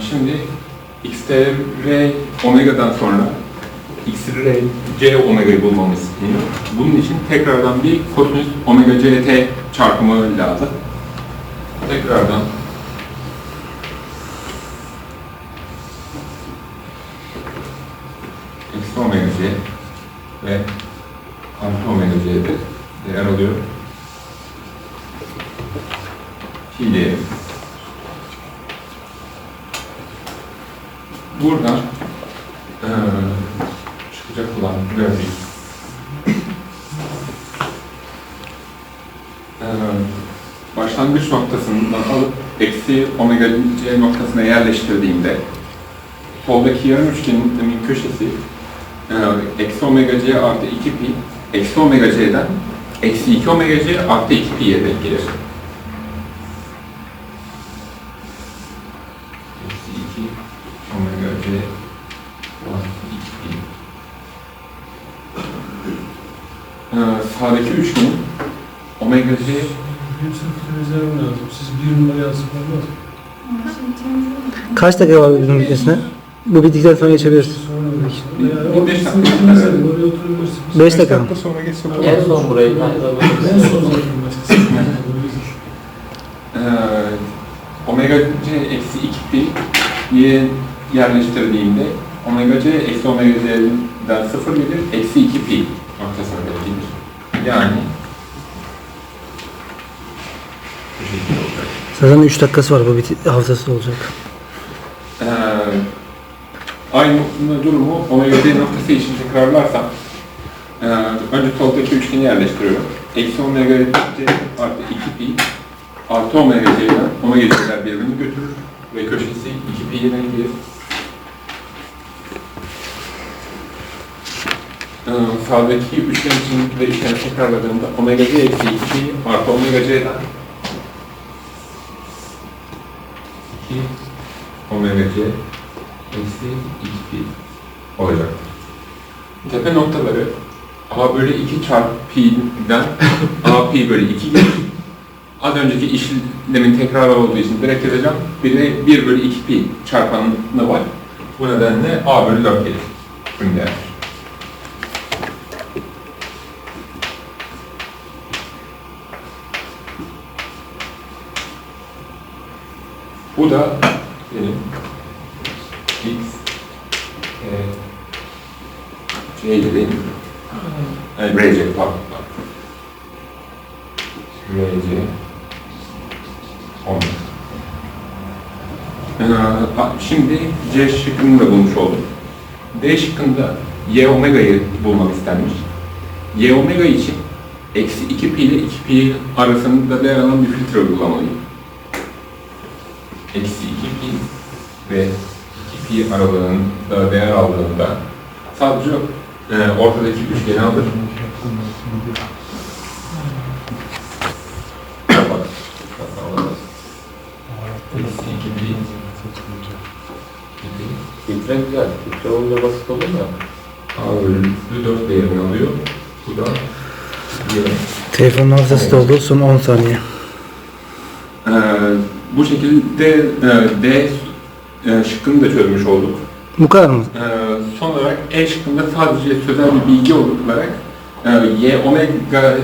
şimdi x'te r omega'dan sonra x r c omega'yı bulmamız isteniyor. Bunun için tekrardan bir kosinüs omega ct çarpımı lazım. Tekrardan eksi omega c ve artı omega c'de değer alıyor. Pi diyelim. Buradan eee çıkacak olan grafik eee başlangıç noktasından alıp eksi omega c noktasına yerleştirdiğimde soldaki yarım üçgenin köşesi eksi omega c artı 2 pi eksi omega c'den eksi 2 omega c artı 2 pi'ye denk gelir. Eksi 2 omega c artı 2 pi. Ee, sağdaki üçgenin omega c Hepsini filtrelerim lazım. Siz bir numara yazsak olmaz. Kaç dakika var bunun bitmesine? Bu bittikten sonra geçebiliriz. Sonra o beş dakika. bitirmezseniz oraya oturabilirsiniz. 5 dakika mı? sonra geçsek En son burayı En son zaten başkası. Ee, omega c eksi 2 pi'ye yerleştirdiğimde omega c eksi omega c'den 0 gelir, eksi 2 pi noktasına denk gelir. Yani bu şekilde olacak. Zaten 3 dakikası var bu biti haftası olacak. Ee, aynı durumu omega c noktası için tekrarlarsam ee, önce soldaki üçgeni yerleştiriyorum. Eksi omega c artı 2 pi artı omega c'den omega c'ler birbirini götürür ve köşesi 2 pi'ye gelir. Sağdaki üçgen için de işlemi tekrarladığımda omega c eksi 2 pi artı omega c'den 2 omega c eksi 2 pi olacak. Tepe noktaları a bölü 2 çarpı pi'den a pi bölü 2 gelir. Az önceki işlemin tekrarı olduğu için direkt yazacağım. Bir de 1 bölü 2 pi çarpanı var. Bu nedenle a bölü 4 gelir. Bunun değer. Bu da benim x e, c'ydi değil mi? Yani rc pardon. rc 10. Ee, şimdi C şıkkını da bulmuş oldum. D şıkkında Y omega'yı bulmam istenmiş. Y omega için eksi 2 pi ile 2 pi arasında değer alan bir filtre uygulamalıyım. Eksi 2 pi ve 2 pi aralığında değer aldığında sadece e, ortadaki üçgeni alır. Bak, Eksi 2 pi Filtre güzel. Filtre olunca basit olur mu? A bölü 4 değerini alıyor. Bu da. Telefonun hafızası doldu. Son 10 saniye. Bu şekilde e, D e, şıkkını da çözmüş olduk. Bu kadar mı? Ee, son olarak E şıkkında sadece sözel bir bilgi olarak e, Y omega